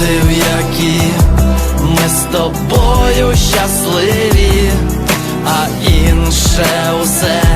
в які ми з тобою щасливі, а інше усе